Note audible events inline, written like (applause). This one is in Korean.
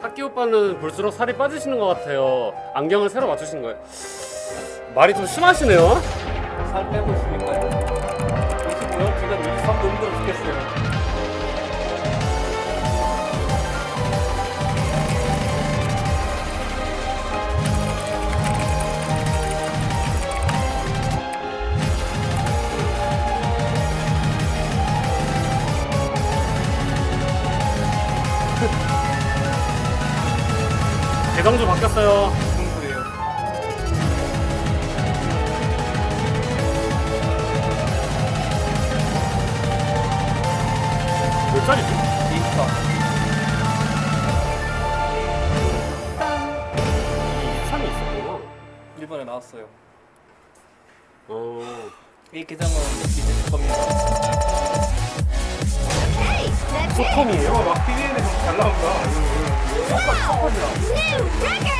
학기 오빠는 볼수록 살이 빠지시는 것 같아요. 안경을 새로 맞추신 거예요. 말이 좀 심하시네요. 살 빼고 있으니까요. 25요? 지금 23도 힘들어 죽겠어요. (laughs) 대성주 바뀌었어요. 소리예요? 몇 살이지? 인스타. 이 23이 있었구나. 일본에 나왔어요. 어. 이 계정은 이제 겁니다. 소컴이에요? 막. New record!